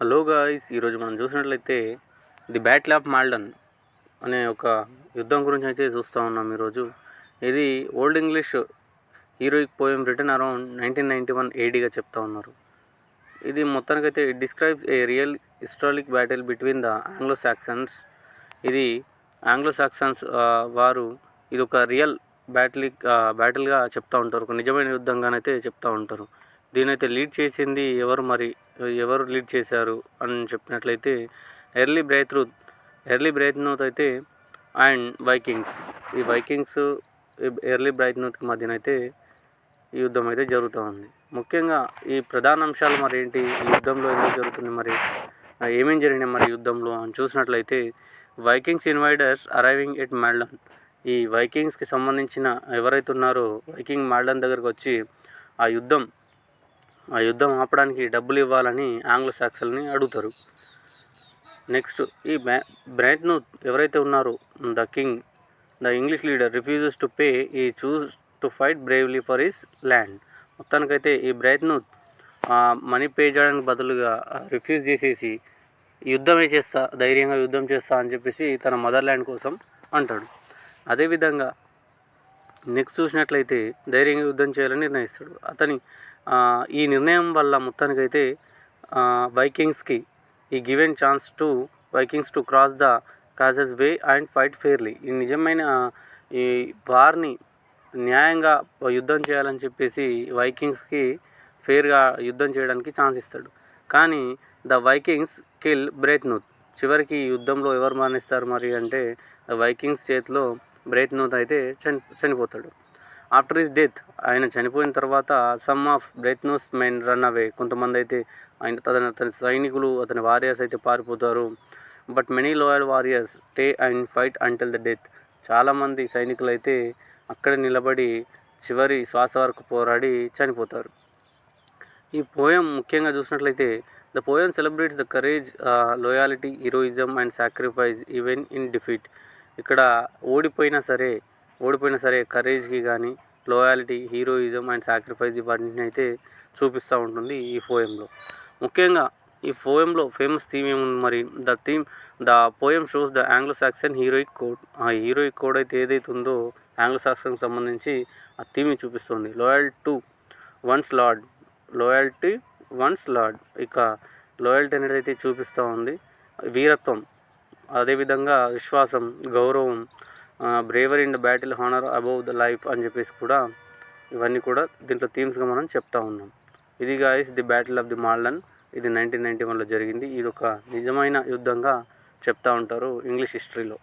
Hello guys ఈరోజు మనం చూసినట్లయితే ది బ్యాటిల్ ఆఫ్ మాల్డన్ అనే ఒక యుద్ధం గురించి అయితే చూస్తూ ఉన్నాం ఈరోజు. ఇది old English heroic poem written around nineteen ninety one ఏడీగా చెప్తా ఉన్నారు. ఇది మొత్తానికైతే it describes a real historic battle between the Anglo Saxons ఇది ఆంగ్లో సాక్సన్స్ వారు ఇది ఒక రియల్ బ్యాటిల్ బ్యాటిల్గా చెప్తూ ఉంటారు. ఒక నిజమైన యుద్ధంగానైతే చెప్తూ ఉంటారు. దీనైతే లీడ్ చేసింది ఎవరు మరి ఎవరు లీడ్ చేశారు అని చెప్పినట్లయితే ఎర్లీ బ్రైత్రూత్ ఎర్లీ బ్రైత్నోత్ అయితే అండ్ వైకింగ్స్. ఈ వైకింగ్స్ ఎర్లీ బ్రైత్నూత్కి అయితే ఈ యుద్ధం అయితే జరుగుతూ ఉంది. ముఖ్యంగా ఈ ప్రధాన అంశాలు మరి ఏంటి? ఈ యుద్ధంలో ఎందుకు జరుగుతుంది మరి? ఏమేం జరిగినాయి మరి యుద్ధంలో అని చూసినట్లయితే Vikings invaders arriving at Maldon ఈ వైకింగ్స్కి సంబంధించిన ఎవరైతే ఉన్నారో వైకింగ్ మ్యాల్డన్ దగ్గరకు వచ్చి ఆ యుద్ధం ఆ యుద్ధం ఆపడానికి డబ్బులు ఇవ్వాలని ఆంగ్ల సాక్సల్ని అడుగుతారు. నెక్స్ట్ ఈ బ్రా బ్రాంట్ను ఎవరైతే ఉన్నారో the king the English leader refuses to pay he chooses to fight bravely for his land. మొత్తానికైతే ఈ బ్రైట్ను మనీ పే చేయడానికి బదులుగా రిఫ్యూజ్ చేసేసి యుద్ధమే చేస్తా ధైర్యంగా యుద్ధం చేస్తా అని చెప్పేసి తన మదర్ ల్యాండ్ కోసం అంటాడు. అదేవిధంగా నెక్స్ట్ చూసినట్లయితే ధైర్యంగా యుద్ధం చేయాలని నిర్ణయిస్తాడు. అతని ఈ నిర్ణయం వల్ల మొత్తానికైతే వైకింగ్స్కి ఈ given chance to Vikings to cross the causeway and fight fairly ఈ నిజమైన ఈ వార్ని న్యాయంగా యుద్ధం చేయాలని చెప్పేసి వైకింగ్స్కి ఫెయిర్గా యుద్ధం చేయడానికి ఛాన్స్ ఇస్తాడు. కానీ ద వైకింగ్స్ కిల్ బ్రేత్నూత్ చివరికి ఈ యుద్ధంలో ఎవరు మరణిస్తారు మరి అంటే ద వైకింగ్స్ చేతిలో బ్రేత్నూత్ అయితే చని చనిపోతాడు. ఆఫ్టర్ హిస్ డెత్ ఆయన చనిపోయిన తర్వాత some of Byrhtnoth's men run away కొంతమంది అయితే ఆయన అతని అతని సైనికులు అతని వారియర్స్ అయితే పారిపోతారు. But many loyal warriors stay and fight until the death చాలామంది సైనికులు అయితే అక్కడ నిలబడి చివరి శ్వాస వరకు పోరాడి చనిపోతారు. ఈ పోయం ముఖ్యంగా చూసినట్లయితే the poem celebrates the courage loyalty heroism and sacrifice even in defeat ఇక్కడ ఓడిపోయినా సరే ఓడిపోయినా సరే కరేజ్కి కానీ లోయాలిటీ హీరోయిజం అండ్ సాక్రిఫైస్ వాటిని అయితే చూపిస్తూ ఉంటుంది ఈ పోయంలో. ముఖ్యంగా ఈ పోయంలో ఫేమస్ థీమ్ ఏముంది మరి? The theme the poem shows the Anglo Saxon heroic code. ఆ హీరోయిక్ కోడ్ అయితే ఏదైతే ఉందో ఆంగ్లో సాక్సన్కి సంబంధించి ఆ థీమ్ చూపిస్తుంది. Loyal to one's lord. Loyalty one's lord. ఇక లోయల్టీ అనేది అయితే చూపిస్తూ ఉంది. వీరత్వం అదేవిధంగా విశ్వాసం గౌరవం braver in the battle honour above the life అని చెప్పేసి కూడా ఇవన్నీ కూడా దీంట్లో థీమ్స్గా మనం చెప్తా ఉన్నాం. ఇది guys the battle of the Maldon ఇది నైన్టీన్ నైంటీ వన్లో జరిగింది. ఇది ఒక నిజమైన యుద్ధంగా చెప్తా ఉంటారు ఇంగ్లీష్ హిస్టరీలో